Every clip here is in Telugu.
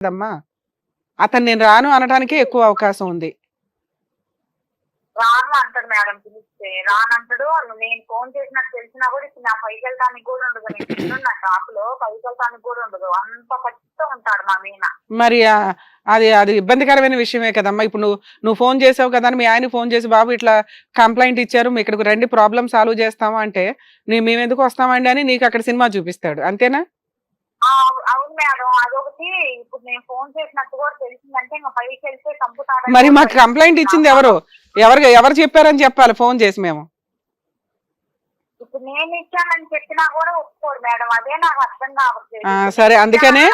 కదమ్మా అతను నేను రాను అనడానికే ఎక్కువ అవకాశం ఉంది. రాను అంటాడు మేడం పిలిస్తే. రానంటాడు వాళ్ళు నేను ఫోన్ చేసినట్టు తెలిసినా కూడా ఇప్పుడు నా పైకి వెళ్తానికి కూడా ఉండదు. నేను నా షాప్లో పైకి వెళ్తానికి కూడా ఉండదు. అంత పచ్చితో ఉంటాడు మా మీన. మరి అది అది ఇబ్బందికరమైన విషయమే కదమ్మా. ఇప్పుడు నువ్వు నువ్వు ఫోన్ చేసావు కదా మీ ఆయన ఫోన్ చేసి బాబు ఇట్లా కంప్లైంట్ ఇచ్చారు. మీ ఇక్కడికి రండి ప్రాబ్లం సాల్వ్ చేస్తామా? అంటే నీ మేము ఎందుకు వస్తామండి? అని నీకు అక్కడ సినిమా చూపిస్తాడు. అంతేనా? అవును మేడం. అదొకటి. ఇప్పుడు నేను ఫోన్ చేసినట్టు కూడా తెలిసిందంటే ఇంకా పైకి వెళ్తే మరి మాకు కంప్లైంట్ ఇచ్చింది ఎవరు? ఎవరు ఎవరు చెప్పారని చెప్పాలి ఫోన్ చేసి మేము? ఇప్పుడు నేను ఇచ్చానని చెప్పినా కూడా ఒప్పుకోడు మేడం. అదే నాకు అర్థం కావట్లేదు. సరే. అందుకనే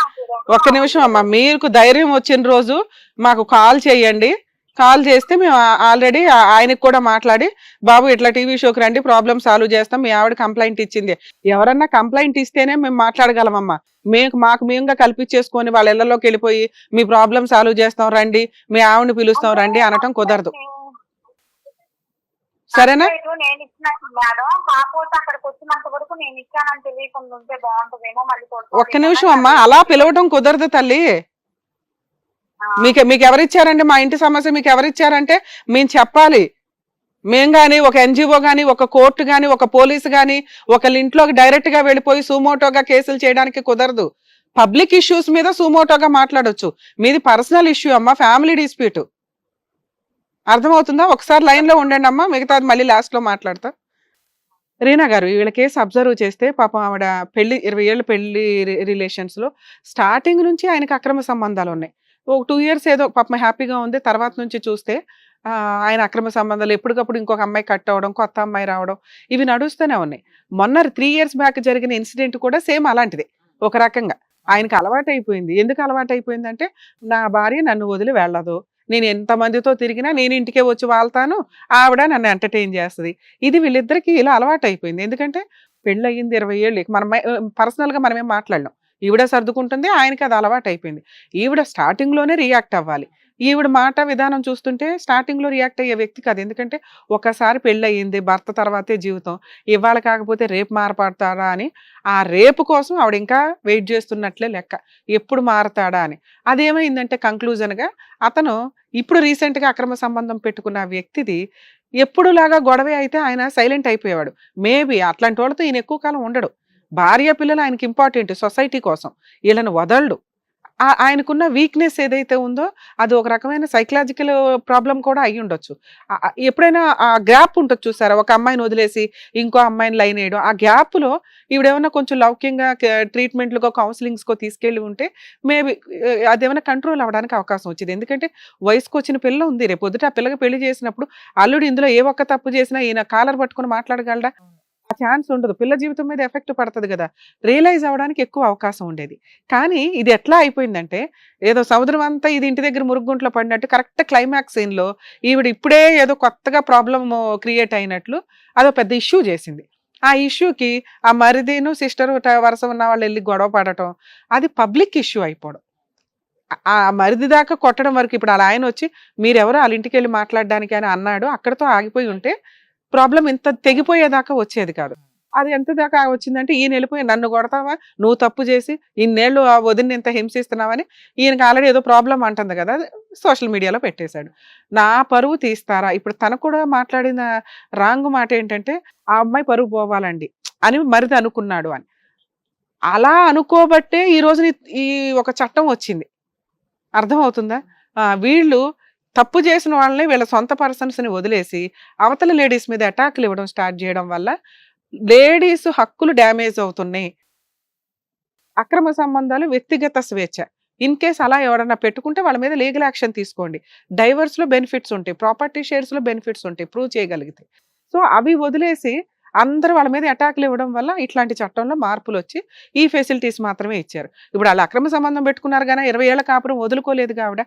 ఒక్క నిమిషం అమ్మా. మీకు ధైర్యం వచ్చిన రోజు మాకు కాల్ చేయండి. కాల్ చేస్తే మేము ఆల్రెడీ ఆయనకు కూడా మాట్లాడి బాబు ఇట్లా టీవీ షోకి రండి ప్రాబ్లమ్ సాల్వ్ చేస్తాం మీ ఆవిడ కంప్లైంట్ ఇచ్చింది. ఎవరన్నా కంప్లైంట్ ఇస్తేనే మేము మాట్లాడగలమమ్మా. మేము మాకు మేముగా కల్పించేసుకొని వాళ్ళ ఇళ్ళలోకి వెళ్ళిపోయి మీ ప్రాబ్లమ్ సాల్వ్ చేస్తాం రండి మీ ఆవిడని పిలుస్తాం రండి అనటం కుదరదు. సరేనా? అంటే ఇటు నేను ఇచ్చినట్టు మేడం కాకపోతే అక్కడికి వచ్చినంత వరకు నేను ఇచ్చానని తెలియకుండా ఉంటే బాగుంటుందేమో మళ్ళీ కొడతారేమో ఒక్క నిమిషం అమ్మా అలా పిలవటం కుదరదు తల్లి. మీకు మీకు ఎవరిచ్చారండి మా ఇంటి సమస్య మీకు ఎవరిచ్చారంటే మేము చెప్పాలి. మేం గాని ఒక ఎన్జిఓ గాని ఒక కోర్టు గాని ఒక పోలీసు గాని ఒకళ్ళ ఇంట్లోకి డైరెక్ట్గా వెళ్ళిపోయి సుమోటోగా కేసులు చేయడానికి కుదరదు. పబ్లిక్ ఇష్యూస్ మీద సుమోటోగా మాట్లాడొచ్చు. మీది పర్సనల్ ఇష్యూ అమ్మా ఫ్యామిలీ డిస్ప్యూట్. అర్థమవుతుందా? ఒకసారి లైన్లో ఉండండి అమ్మా మిగతాది మళ్ళీ లాస్ట్లో మాట్లాడతా. రీనా గారు వీళ్ళ కేసు అబ్జర్వ్ చేస్తే పాపం ఆవిడ పెళ్ళి ఇరవై ఏళ్ళ పెళ్ళి రిలేషన్స్లో స్టార్టింగ్ నుంచి ఆయనకి అక్రమ సంబంధాలు ఉన్నాయి ఒక టూ ఇయర్స్ ఏదో పాపం హ్యాపీగా ఉంది. తర్వాత నుంచి చూస్తే ఆయన అక్రమ సంబంధాలు ఎప్పటికప్పుడు ఇంకొక అమ్మాయి కట్ అవడం కొత్త అమ్మాయి రావడం ఇవి నడుస్తూనే ఉన్నాయి. మొన్న త్రీ ఇయర్స్ బ్యాక్ జరిగిన ఇన్సిడెంట్ కూడా సేమ్ అలాంటిదే ఒక రకంగా. ఆయనకి అలవాటు అయిపోయింది ఎందుకు అలవాటు అయిపోయిందంటే నా భార్య నన్ను వదిలి వెళ్ళదు. నేను ఎంతమందితో తిరిగినా నేను ఇంటికే వచ్చి వాళ్తాను. ఆవిడ నన్ను ఎంటర్టైన్ చేస్తుంది. ఇది వీళ్ళిద్దరికి ఇలా అలవాటు అయిపోయింది ఎందుకంటే పెళ్ళయింది ఇరవై ఏళ్ళు మనం పర్సనల్గా మనమేం మాట్లాడలేం. ఈవిడ సర్దుకుంటుంది ఆయనకి అది అలవాటు అయిపోయింది ఈవిడ స్టార్టింగ్లోనే రియాక్ట్ అవ్వాలి. ఈవిడ మాట విధానం చూస్తుంటే స్టార్టింగ్లో రియాక్ట్ అయ్యే వ్యక్తి కాదు. ఎందుకంటే ఒకసారి పెళ్ళయింది భర్త తర్వాతే జీవితం. ఇవాళ కాకపోతే రేపు మారపడతాడా అని ఆ రేపు కోసం ఆవిడ ఇంకా వెయిట్ చేస్తున్నట్లే లెక్క. ఎప్పుడు మారతాడా అని. అదేమైందంటే కంక్లూజన్గా అతను ఇప్పుడు రీసెంట్గా అక్రమ సంబంధం పెట్టుకున్న వ్యక్తిది ఎప్పుడులాగా గొడవే అయితే ఆయన సైలెంట్ అయిపోయేవాడు. మేబీ అట్లాంటి వాళ్ళతో ఈయన ఎక్కువ కాలం ఉండడు. భార్య పిల్లలు ఆయనకి ఇంపార్టెంట్ సొసైటీ కోసం. వీళ్ళని వదలడు. ఆయనకున్న వీక్నెస్ ఏదైతే ఉందో అది ఒక రకమైన సైకలాజికల్ ప్రాబ్లం కూడా అయ్యి ఉండొచ్చు. ఎప్పుడైనా ఆ గ్యాప్ ఉంటుంది చూసారా? ఒక అమ్మాయిని వదిలేసి ఇంకో అమ్మాయిని లైన్ వేయడం. ఆ గ్యాప్లో ఈవిడేమన్నా కొంచెం లౌక్యంగా ట్రీట్మెంట్లుగా కౌన్సిలింగ్స్కో తీసుకెళ్ళి ఉంటే మేబీ అదేమైనా కంట్రోల్ అవ్వడానికి అవకాశం వచ్చింది. ఎందుకంటే వయసుకు వచ్చిన పిల్ల ఉంది. రేపు పొద్దుట ఆ పిల్లకి పెళ్ళి చేసినప్పుడు అల్లుడు ఇందులో ఏ ఒక్క తప్పు చేసినా ఈయన కాలర్ పట్టుకొని మాట్లాడగలడా? ఆ ఛాన్స్ ఉండదు. పిల్ల జీవితం మీద ఎఫెక్ట్ పడుతుంది కదా. రియలైజ్ అవ్వడానికి ఎక్కువ అవకాశం ఉండేది. కానీ ఇది ఎట్లా అయిపోయిందంటే ఏదో సముద్రం అంతా ఇది ఇంటి దగ్గర మురుగుంట్లో పడినట్టు కరెక్ట్ క్లైమాక్స్ సీన్లో ఈవిడ ఇప్పుడే ఏదో కొత్తగా ప్రాబ్లమ్ క్రియేట్ అయినట్లు అదో పెద్ద ఇష్యూ చేసింది. ఆ ఇష్యూకి ఆ మరిదిను సిస్టర్ వరుస ఉన్న వాళ్ళు వెళ్ళి గొడవ పడటం అది పబ్లిక్ ఇష్యూ అయిపోవడం. ఆ- మరిది దాకా కొట్టడం వరకు ఇప్పుడు అలా ఆయన వచ్చి మీరెవరు వాళ్ళ ఇంటికి వెళ్ళి మాట్లాడడానికి అని అన్నాడు. అక్కడతో ఆగిపోయి ఉంటే ప్రాబ్లం ఇంత తెగిపోయేదాకా వచ్చేది కాదు. అది ఎంత దాకా వచ్చిందంటే ఈయన వెళ్ళిపోయి నన్ను కొడతావా? నువ్వు తప్పు చేసి ఇన్నేళ్ళు ఆ వదిన ఇంత హింసిస్తున్నావని ఈయనకి ఆల్రెడీ ఏదో ప్రాబ్లం అంటుంది కదా సోషల్ మీడియాలో పెట్టేశాడు. నా పరువు తీస్తారా? ఇప్పుడు తనకు కూడా మాట్లాడిన రాంగ్ మాట ఏంటంటే ఆ అమ్మాయి పరువు పోవాలండి అని మరిది అనుకున్నాడు అని. అలా అనుకోబట్టే ఈ రోజున ఈ ఒక చట్టం వచ్చింది. అర్థమవుతుందా? వీళ్ళు తప్పు చేసిన వాళ్ళని వీళ్ళ సొంత పర్సన్స్ని వదిలేసి అవతల లేడీస్ మీద అటాక్లు ఇవ్వడం స్టార్ట్ చేయడం వల్ల లేడీస్ హక్కులు డ్యామేజ్ అవుతున్నాయి. అక్రమ సంబంధాలు వ్యక్తిగత స్వేచ్ఛ. ఇన్ కేస్ అలా ఎవరైనా పెట్టుకుంటే వాళ్ళ మీద లీగల్ యాక్షన్ తీసుకోండి. డైవర్స్లో బెనిఫిట్స్ ఉంటాయి. ప్రాపర్టీ షేర్స్లో బెనిఫిట్స్ ఉంటాయి. ప్రూవ్ చేయగలిగితే. సో అవి వదిలేసి అందరూ వాళ్ళ మీద అటాక్లు ఇవ్వడం వల్ల ఇట్లాంటి చట్టంలో మార్పులు వచ్చి ఈ ఫెసిలిటీస్ మాత్రమే ఇచ్చారు. ఇప్పుడు వాళ్ళు అక్రమ సంబంధం పెట్టుకున్నారు కానీ ఇరవై ఏళ్ళ కాపురం వదులుకోలేదు ఆవిడ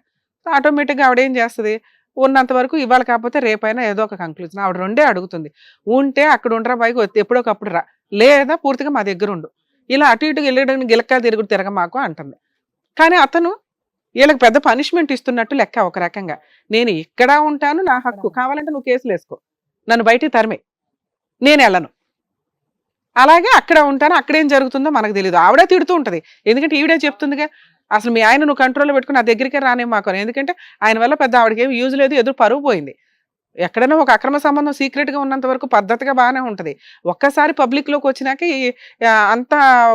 ఆటోమేటిక్గా ఆవిడ ఏం చేస్తుంది? ఉన్నంత వరకు ఇవాళ కాకపోతే రేపైనా ఏదో ఒక కంక్లూజన్ ఆవిడ రెండే అడుగుతుంది. ఉంటే అక్కడ ఉండరా పైకి ఎప్పుడోకప్పుడు రా. లేదా పూర్తిగా మా దగ్గర ఉండు. ఇలా అటు ఇటు వెళ్ళడం గిలక్కా తిరుగుడు తిరగ మాకు అంటుంది. కానీ అతను వీళ్ళకి పెద్ద పనిష్మెంట్ ఇస్తున్నట్టు లెక్క ఒక రకంగా. నేను ఇక్కడ ఉంటాను నా హక్కు. కావాలంటే నువ్వు కేసులు వేసుకో. నన్ను బయటికి తరిమే. నేను వెళ్ళను. అలాగే అక్కడ ఉంటాను. అక్కడేం జరుగుతుందో మనకు తెలియదు ఆవిడే తిడుతూ ఉంటుంది. ఎందుకంటే ఈవిడే చెప్తుందిగా అసలు మీ ఆయన నువ్వు కంట్రోల్లో పెట్టుకుని నా దగ్గరికే రానే మాకు ఎందుకంటే ఆయన వల్ల పెద్ద ఆవిడకి ఏమి యూజ్ లేదు ఎదురు పరువు పోయింది. ఎక్కడైనా ఒక అక్రమ సంబంధం సీక్రెట్గా ఉన్నంత వరకు పద్ధతిగా బాగానే ఉంటుంది. ఒక్కసారి పబ్లిక్లోకి వచ్చినాక ఈ అంత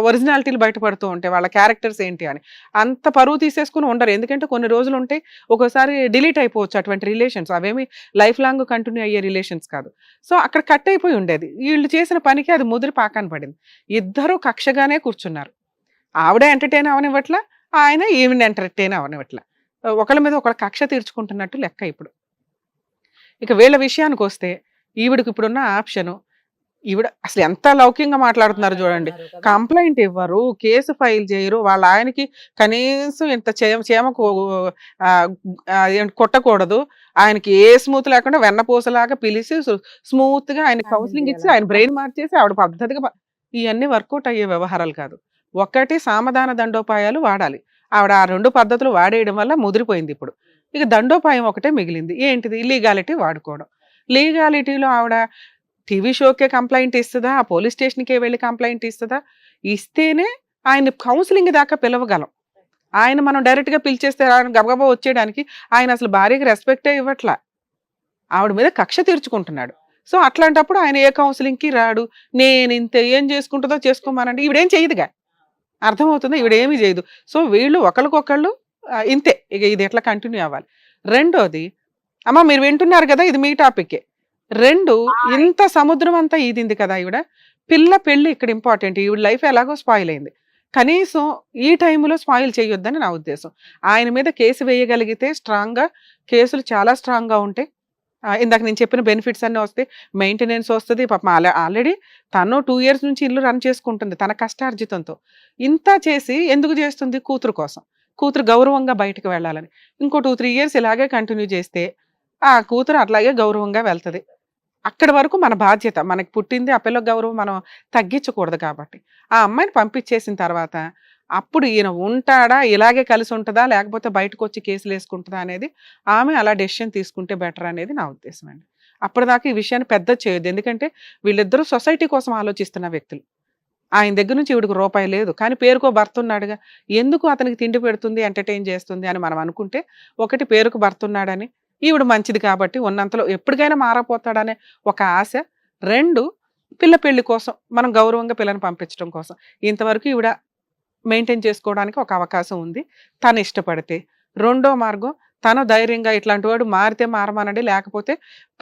ఒరిజినాలిటీలు బయటపడుతూ ఉంటాయి వాళ్ళ క్యారెక్టర్స్ ఏంటి అని. అంత పరువు తీసేసుకుని ఉండరు. ఎందుకంటే కొన్ని రోజులు ఉంటే ఒక్కోసారి డిలీట్ అయిపోవచ్చు అటువంటి రిలేషన్స్ అవేమి లైఫ్ లాంగ్ కంటిన్యూ అయ్యే రిలేషన్స్ కాదు. సో అక్కడ కట్ అయిపోయి ఉండేది. వీళ్ళు చేసిన పనికి అది ముదిరి పాకాన పడింది. ఇద్దరు కక్షగానే కూర్చున్నారు. ఆవిడ ఎంటర్టైన్ అవనివ్వట్లా ఆయన ఈవిని ఎంటర్టైన్ అవనివ్వట్ల. ఒకళ్ళ మీద ఒకళ్ళ కక్ష తీర్చుకుంటున్నట్టు లెక్క ఇప్పుడు. ఇక వీళ్ళ విషయానికి వస్తే ఈవిడకి ఇప్పుడున్న ఆప్షన్ ఈవిడ అసలు ఎంత లౌక్యంగా మాట్లాడుతున్నారు చూడండి. కంప్లైంట్ ఇవ్వరు కేసు ఫైల్ చేయరు వాళ్ళ ఆయనకి కనీసం ఇంత చేమ చేమకు కొట్టకూడదు. ఆయనకి ఏ స్మూత్ లేకుండా వెన్నపూసలాగా పిలిచి స్మూత్గా ఆయన కౌన్సిలింగ్ ఇచ్చి ఆయన బ్రెయిన్ మార్చేసి ఆవిడ పద్ధతిగా ఇవన్నీ వర్కౌట్ అయ్యే వ్యవహారాలు కాదు. ఒక్కటి సామధాన దండోపాయాలు వాడాలి. ఆవిడ ఆ రెండు పద్ధతులు వాడేయడం వల్ల ముదిరిపోయింది ఇప్పుడు. ఇక దండోపాయం ఒకటే మిగిలింది. ఏంటిది? లీగాలిటీ వాడుకోవడం. లీగాలిటీలో ఆవిడ టీవీ షోకే కంప్లైంట్ ఇస్తుందా? ఆ పోలీస్ స్టేషన్కే వెళ్ళి కంప్లైంట్ ఇస్తుందా? ఇస్తేనే ఆయన కౌన్సిలింగ్ దాకా పిలవగలం. ఆయన మనం డైరెక్ట్గా పిలిచేస్తే ఆయన గబగబా వచ్చేయడానికి ఆయన అసలు భార్యకి రెస్పెక్టే ఇవ్వట్లా. ఆవిడ మీద కక్ష తీర్చుకుంటున్నాడు. సో అట్లాంటప్పుడు ఆయన ఏ కౌన్సిలింగ్కి రాడు? నేను ఇంత ఏం చేసుకుంటుందో చేసుకోమానంటే ఈవిడేం చేయదుగా. అర్థమవుతుందా ఈవిడేమీ చేయదు సో వీళ్ళు ఒకరికొకళ్ళు ఇంతే. ఇక ఇది ఎట్లా కంటిన్యూ అవ్వాలి? రెండోది అమ్మ మీరు వింటున్నారు కదా ఇది మీ టాపిక్కే రెండు ఇంత సముద్రం అంతా ఈదింది కదా ఈవిడ పిల్ల పెళ్ళి ఇక్కడ ఇంపార్టెంట్. ఈవిడ లైఫ్ ఎలాగో స్పాయిల్ అయింది. కనీసం ఈ టైంలో స్పాయిల్ చేయొద్దని నా ఉద్దేశం. ఆయన మీద కేసు వేయగలిగితే స్ట్రాంగ్గా కేసులు చాలా స్ట్రాంగ్గా ఉంటాయి ఇందాక నేను చెప్పిన బెనిఫిట్స్ అన్నీ వస్తాయి. మెయింటెనెన్స్ వస్తుంది. పాపం ఆల్రెడీ తను టూ ఇయర్స్ నుంచి ఇల్లు రన్ చేసుకుంటుంది తన కష్టార్జితంతో. ఇంత చేసి ఎందుకు చేస్తుంది? కూతురు కోసం. కూతురు గౌరవంగా బయటకు వెళ్ళాలని. ఇంకో టూ త్రీ ఇయర్స్ ఇలాగే కంటిన్యూ చేస్తే ఆ కూతురు అట్లాగే గౌరవంగా వెళ్తుంది. అక్కడి వరకు మన బాధ్యత మనకి పుట్టింది ఆ పిల్ల గౌరవం మనం తగ్గించకూడదు కాబట్టి. ఆ అమ్మాయిని పంపించేసిన తర్వాత అప్పుడు ఈయన ఉంటాడా? ఇలాగే కలిసి ఉంటుందా? లేకపోతే బయటకు వచ్చి కేసులు వేసుకుంటుందా అనేది ఆమె అలా డెసిషన్ తీసుకుంటే బెటర్ అనేది నా ఉద్దేశం అండి. అప్పటిదాకా ఈ విషయాన్ని పెద్ద చేయొద్దు. ఎందుకంటే వీళ్ళిద్దరూ సొసైటీ కోసం ఆలోచిస్తున్న వ్యక్తులు. ఆయన దగ్గర నుంచి ఈవిడికి రూపాయి లేదు. కానీ పేరుకో భర్త ఉన్నాడుగా. ఎందుకు అతనికి తిండి పెడుతుంది ఎంటర్టైన్ చేస్తుంది అని మనం అనుకుంటే ఒకటి పేరుకు భర్త ఉన్నాడని ఈవిడ మంచిది కాబట్టి ఉన్నంతలో ఎప్పటికైనా మారపోతాడనే ఒక ఆశ. రెండు పిల్ల పెళ్ళి కోసం మనం గౌరవంగా పిల్లని పంపించడం కోసం. ఇంతవరకు ఈవిడ మెయింటైన్ చేసుకోవడానికి ఒక అవకాశం ఉంది. తను ఇష్టపడితే. రెండో మార్గం తను ధైర్యంగా ఇట్లాంటి వాడు మారితే మారమానండి. లేకపోతే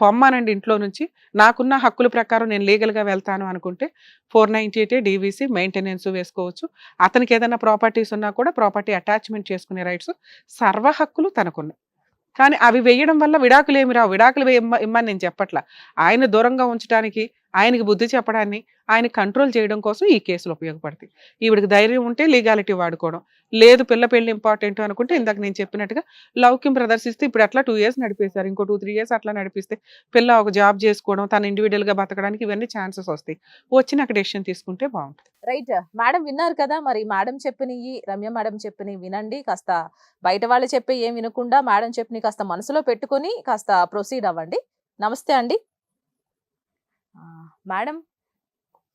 పొమ్మానండి ఇంట్లో నుంచి. నాకున్న హక్కుల ప్రకారం నేను లీగల్గా వెళ్తాను అనుకుంటే four ninety eight DVC maintenance వేసుకోవచ్చు. అతనికి ఏదైనా ప్రాపర్టీస్ ఉన్నా కూడా ప్రాపర్టీ అటాచ్మెంట్ చేసుకునే రైట్స్ సర్వ హక్కులు తనకున్నాయి. కానీ అవి వేయడం వల్ల విడాకులు ఏమి రావు. విడాకులు వేయమ్మ ఇమ్మని నేను చెప్పట్లా. ఆయన దూరంగా ఉంచడానికి ఆయనకి బుద్ధి చెప్పడాన్ని ఆయన కంట్రోల్ చేయడం కోసం ఈ కేసులు ఉపయోగపడతాయి. ఈవిడికి ధైర్యం ఉంటే లీగాలిటీ వాడుకోవడం. లేదు పిల్ల పెళ్ళి ఇంపార్టెంట్ అనుకుంటే ఇందాక నేను చెప్పినట్టుగా లౌక్యం ప్రదర్శిస్తే ఇప్పుడు అట్లా టూ ఇయర్స్ నడిపేశారు. ఇంకో టూ త్రీ ఇయర్స్ అట్లా నడిపిస్తే పిల్ల ఒక జాబ్ చేసుకోవడం తను ఇండివిజువల్గా బతకడానికి ఇవన్నీ ఛాన్సెస్ వస్తాయి. వచ్చినాక డెసిషన్ తీసుకుంటే బాగుంటుంది. రైట్ మేడం విన్నారు కదా మరి మేడం చెప్పినవి రమ్య మేడం చెప్పినవి వినండి. కాస్త బయట వాళ్ళు చెప్పి ఏం వినకుండా మేడం చెప్పినవి కాస్త మనసులో పెట్టుకొని కాస్త ప్రొసీడ్ అవ్వండి. నమస్తే అండి. మేడం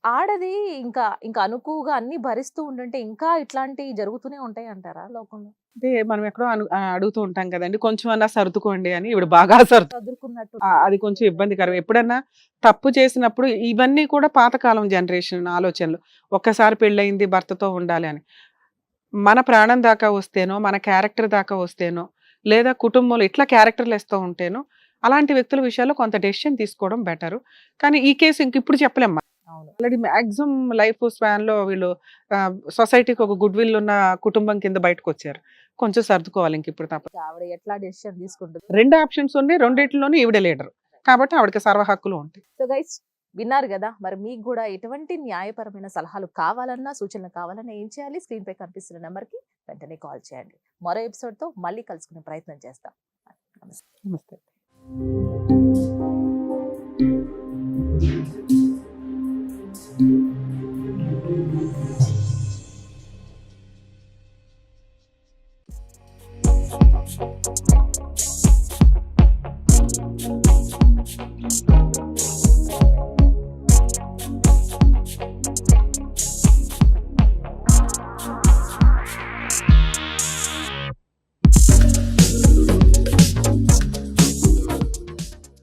ఆడది ఇంకా ఇంకా అనుకువగా అన్ని భరిస్తూ ఉండంటే ఇంకా ఇట్లాంటివి జరుగుతూనే ఉంటాయి అంటారా లోకంలో? అంటే మనం ఎక్కడో అడుగుతూ ఉంటాం కదండి కొంచెం అన్నా సర్దుకోండి అని ఇవిడ బాగా సర్దు చదువుకున్నట్టు ఆ, అది కొంచెం ఇబ్బందికరం. ఎప్పుడన్నా తప్పు చేసినప్పుడు ఇవన్నీ కూడా పాతకాలం జనరేషన్ ఆలోచనలు. ఒక్కసారి పెళ్ళయింది భర్తతో ఉండాలి అని. మన ప్రాణం దాకా వస్తేనో మన క్యారెక్టర్ దాకా వస్తేనో లేదా కుటుంబంలో ఇట్లా క్యారెక్టర్లు వేస్తూ ఉంటేనో అలాంటి వ్యక్తుల విషయాల్లో కొంత డెసిషన్ తీసుకోవడం బెటర్. కానీ ఈ కేసు ఇంక ఇప్పుడు చెప్పలేమ్మా ఆల్రెడీ మాక్సిమం లైఫ్ స్పాన్లో వీళ్ళు సొసైటీకి ఒక గుడ్ విల్ ఉన్న కుటుంబం కింద బయటకు వచ్చారు కొంచెం సర్దుకోవాలి ఇంక ఇప్పుడు తప్ప. ఆవిడ ఎట్లా డెసిషన్ తీసుకుంటుంది? రెండు ఆప్షన్స్ ఉన్నాయి రెండిట్లోనూ ఈవిడ లీడర్. కాబట్టి ఆవిడకి సర్వ హక్కులు ఉంటాయి. సో గైస్ విన్నారు కదా మరి మీకు కూడా ఎటువంటి న్యాయపరమైన సలహాలు కావాలన్నా సూచనలు కావాలన్నా ఏం చేయాలి? స్క్రీన్ పై కనిపిస్తున్న నెంబర్కి వెంటనే కాల్ చేయండి. మరో ఎపిసోడ్తో మళ్ళీ కలుసుకునే ప్రయత్నం చేస్తాం. నమస్తే. నమస్తే.